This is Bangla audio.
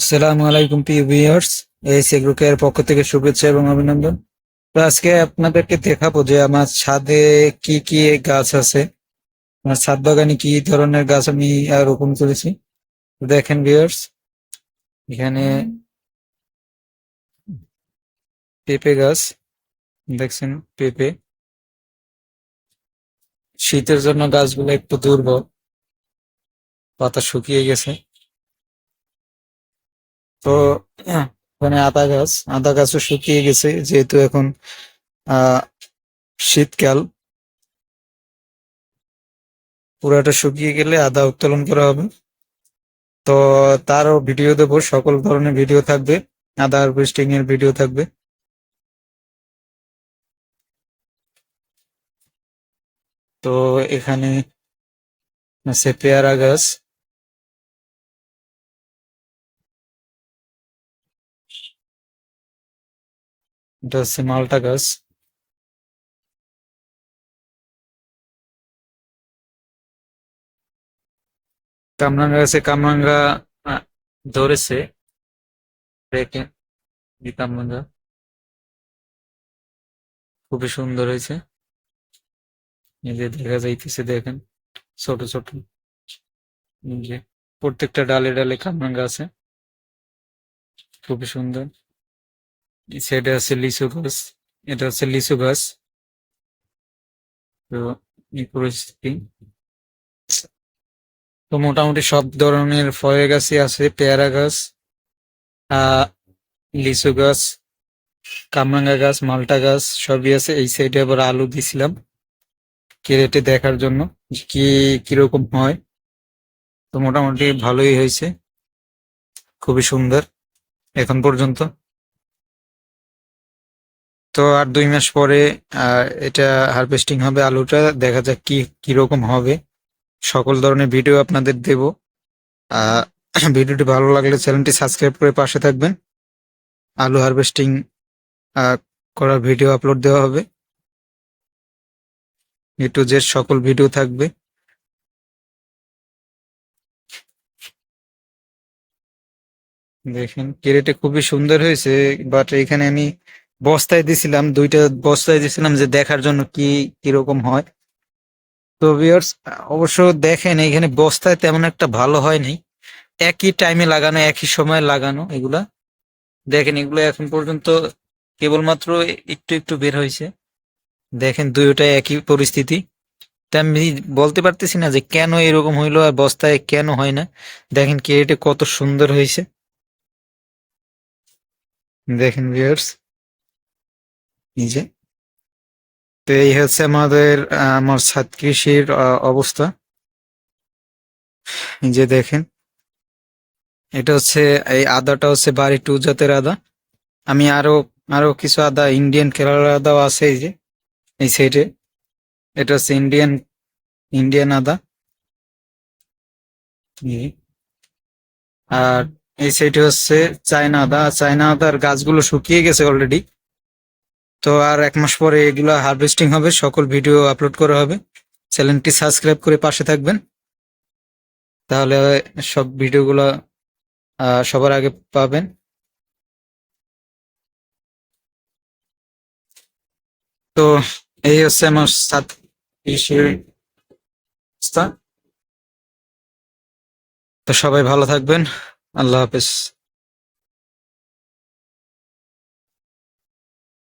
আসসালামু আলাইকুম প্রিয় ভিউয়ার্স এই সেগ্রুকের পক্ষ থেকে শুভেচ্ছা এবং অভিনন্দন। তো আজকে আপনাদেরকে দেখাবো যে আমার ছাদে কি কি গাছ আছে। আমার ছাদ বাগানে কি ধরনের গাছ আমি রোপণ করেছি। দেখেন ভিউয়ার্স, এখানে পেঁপে গাছ, দেখছেন পেঁপে। শীতের জন্য গাছগুলো একটু দুর্বল, পাতা শুকিয়ে গেছে। তো ওখানে আদা গাছ, আদা গাছও শুকিয়ে গেছে, যেহেতু এখন শীতকাল। পুরাটা শুকিয়ে গেলে আদা উত্তোলন করা হবে। তো তারও ভিডিও দেবো, সকল ধরনের ভিডিও থাকবে। আদা হারভেস্টিং এর ভিডিও থাকবে। তো এখানে আছে পেয়ারা গাছ। এটা হচ্ছে মালটা গাছ। কামরাঙ্গা গাছে কামরাঙ্গা ধরেছে। কামরাঙ্গা খুবই সুন্দর হয়েছে। যে দেখা যাইতেছে, দেখেন, ছোট ছোট। যে প্রত্যেকটা ডালে ডালে কামরাঙ্গা আছে। খুবই সুন্দর। সাইডে আছে লিচু গাছ। এটা হচ্ছে লিচু গাছ। তো এই পরিস্থিতি। তো মোটামুটি সব ধরনের ফলের গাছই আছে, পেয়ারা গাছ লিচু গাছ, কামরাঙ্গা গাছ, মালটা গাছ, সবই আছে। এই সাইডে আবার আলু দিছিলাম কেরেটে দেখার জন্য কি, কীরকম হয়। তো মোটামুটি ভালোই হয়েছে। খুবই সুন্দর। এখন পর্যন্ত তো আর দুই মাস পরে এটা হারভেস্টিং হবে আলুটা। দেখা যাক কি কীরকম হবে। সকল ধরনের ভিডিও আপনাদের দেব। ভিডিওটি ভালো লাগলে চ্যানেলটি সাবস্ক্রাইব করে পাশে থাকবেন। আলু হারভেস্টিং করার ভিডিও আপলোড দেওয়া হবে। এ টু জেড সকল ভিডিও থাকবে। দেখেন কেরেটে খুবই সুন্দর হয়েছে বাট এখানে আমি বস্তায় দিছিলাম, দুইটা বস্তায় দিছিলাম যে দেখার জন্য কি কীরকম হয়। তো ভিউয়ার্স অবশ্য দেখেন, এখানে বস্তায় তেমন একটা ভালো হয় নাই। একই টাইমে লাগানো, একই সময় লাগানো এগুলা। দেখেন, এগুলো এখন পর্যন্ত কেবলমাত্র একটু একটু বের হয়েছে। দেখেন দুইটাই একই পরিস্থিতি। তা আমি বলতে পারতেছি না যে কেন এরকম হইল আর বস্তায় কেন হয় না। দেখেন কেরেটে কত সুন্দর হয়েছে। দেখেন ভিউয়ার্স যে তো এই হচ্ছে আমাদের আমার ছাদ কৃষির অবস্থা। যে দেখেন, এটা হচ্ছে, এই আদাটা হচ্ছে বাড়ি টু জাতের আদা। আমি আরও আরও কিছু আদা ইন্ডিয়ান কেরালা আদাও আছে এই যে, এই সাইডে এটা হচ্ছে ইন্ডিয়ান ইন্ডিয়ান আদা। আর এই সাইডে হচ্ছে চায়না আদা। চায়না আদার গাছগুলো শুকিয়ে গেছে অলরেডি তো আর এক মাস পরে এগুলো হারভেস্টিং হবে, সকল ভিডিও আপলোড করা হবে। চ্যানেলটি সাবস্ক্রাইব করে পাশে থাকবেন। তাহলে সব ভিডিওগুলো সবার আগে পাবেন। তো এই হচ্ছে আমার সাত তো সবাই ভালো থাকবেন। আল্লাহ হাফেজ।